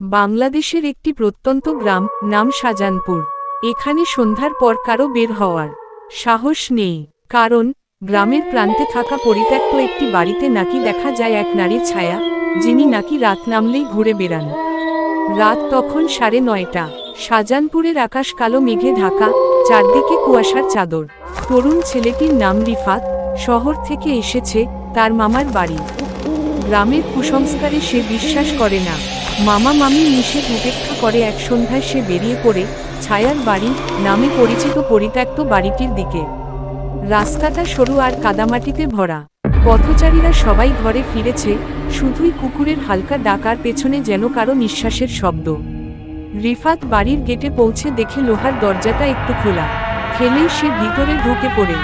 বাংলাদেশের একটি প্রত্যন্ত গ্রাম, নাম শাহজানপুর এখানে সন্ধ্যার পর কারও বের হওয়ার সাহস নেই। কারণ, গ্রামের প্রান্তে থাকা পরিত্যক্ত একটি বাড়িতে নাকি দেখা যায় এক নারীর ছায়া, যিনি নাকি রাত নামলেই ঘুরে বেড়ান। রাত তখন সাড়ে নয়টা। শাহজানপুরের আকাশ কালো মেঘে ঢাকা, চারদিকে কুয়াশার চাদর। তরুণ ছেলেটির নাম রিফাত, শহর থেকে এসেছে, তার মামার বাড়ি। গ্রামের কুসংস্কারে সে বিশ্বাস করে না। মামা মামি নিষেধ উপেক্ষা করে এক সন্ধ্যায় সে বেরিয়ে পড়ে ছায়ার বাড়ি নামে পরিচিত পরিত্যক্ত বাড়িটির দিকে। রাস্তাটা সরু আর কাদামাটিতে ভরা। পথচারীরা সবাই ঘরে ফিরেছে, শুধুই কুকুরের হালকা ডাকার পেছনে যেন কারও নিঃশ্বাসের শব্দ। রিফাত বাড়ির গেটে পৌঁছে দেখে লোহার দরজাটা একটু খোলা। খেলেই সে ভিতরে ঢুকে পড়ে।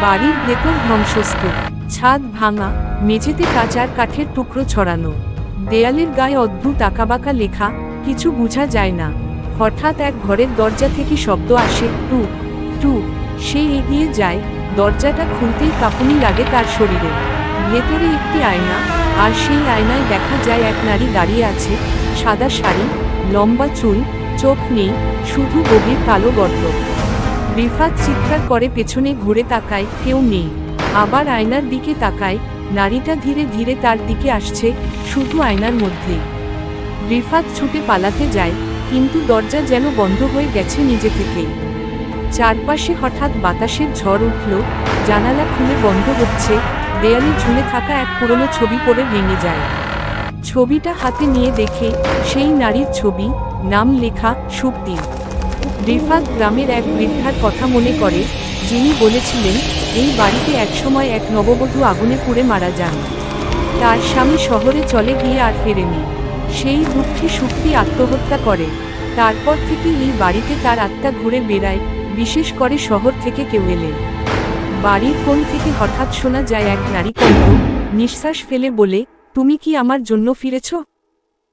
বাড়ির ভেতর ধ্বংসস্তূপ। ছাদ ভাঙা, মেঝেতে কাচার কাঠের টুকরো ছড়ানো। দেয়ালের গায়ে অদ্ভুত আঁকাবাঁকা লেখা, কিছু বোঝা যায় না। হঠাৎ এক ঘরের দরজা থেকে শব্দ আসে, টু টু। সে এগিয়ে যায়, দরজাটা খুলতেই কাঁপুনি লাগে তার শরীরে। ভেতরে একটি আয়না, আর সেই আয়নায় দেখা যায় এক নারী দাঁড়িয়ে আছে, সাদা শাড়ি, লম্বা চুল, চোখ নেই, শুধু গভীর কালো গর্ত। রিফাত চিৎকার করে পেছনে ঘুরে তাকায়, কেউ নেই। আবার আয়নার দিকে তাকায় নারীটা ধীরে ধীরে তার দিকে আসছে, শুধু আয়নার মধ্যেই রিফাত ছুটে পালাতে যায়, কিন্তু দরজা যেন বন্ধ হয়ে গেছে নিজে থেকেই। চারপাশে হঠাৎ বাতাসের ঝড় উঠল, জানালা খুলে বন্ধ হচ্ছে, দেয়ালে ঝুলে থাকা এক পুরনো ছবি পড়ে ভেঙে যায়। ছবিটা হাতে নিয়ে দেখে, সেই নারীর ছবি, নাম লেখা, সুপ্তি। রিফাত গ্রামের এক বৃদ্ধার কথা মনে করে যিনি বলেছিলেন, এই বাড়িতে একসময় এক নববধূ আগুনে পুড়ে মারা যান। তার স্বামী শহরে চলে গিয়ে আর ফেরেনি। সেই দুঃখে সুক্তি আত্মহত্যা করে। তারপর থেকে এই বাড়িতে তার আত্মা ঘুরে বেড়ায়, বিশেষ করে শহর থেকে কেউ এলে। বাড়ির কোণ থেকে হঠাৎ শোনা যায় এক নারী কণ্ঠ, নিঃশ্বাস ফেলে বলে, তুমি কি আমার জন্য ফিরেছ?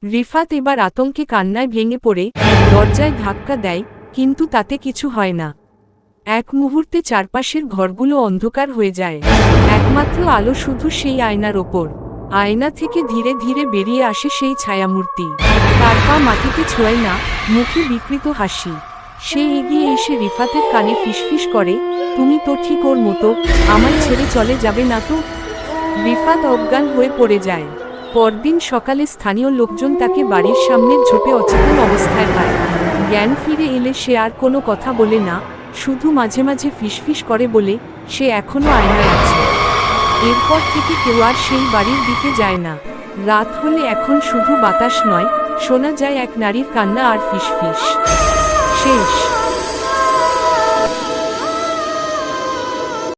রিফাত এবার আতঙ্কে কান্নায় ভেঙে পড়ে, দরজায় ধাক্কা দেয়, কিন্তু তাতে কিছু হয় না। এক মুহূর্তে চারপাশের ঘরগুলো অন্ধকার হয়ে যায়। একমাত্র আলো শুধু সেই আয়নার ওপর। আয়না থেকে ধীরে ধীরে বেরিয়ে আসে সেই ছায়ামূর্তি। তার পা মাটিতে ছোঁয় না, মুখে বিকৃত হাসি। সে এগিয়ে এসে রিফাতের কানে ফিসফিস করে, তুমি তো ঠিক ওর মতো, আমায় ছেড়ে চলে যাবে না তো? রিফাত অজ্ঞান হয়ে পড়ে যায়। পরদিন সকালে স্থানীয় লোকজন তাকে বাড়ির সামনের ঝোপে অচেতন অবস্থায় পায়। জ্ঞান ফিরে এলে সে আর কোনো কথা বলে না শুধু মাঝে মাঝে ফিসফিস করে বলে সে এখনও আয়নায় আছে। এরপর থেকে কেউ আর সেই বাড়ির দিকে যায় না। রাত হলে এখন শুধু বাতাস নয়, শোনা যায় এক নারীর কান্না আর ফিসফিস। শেষ।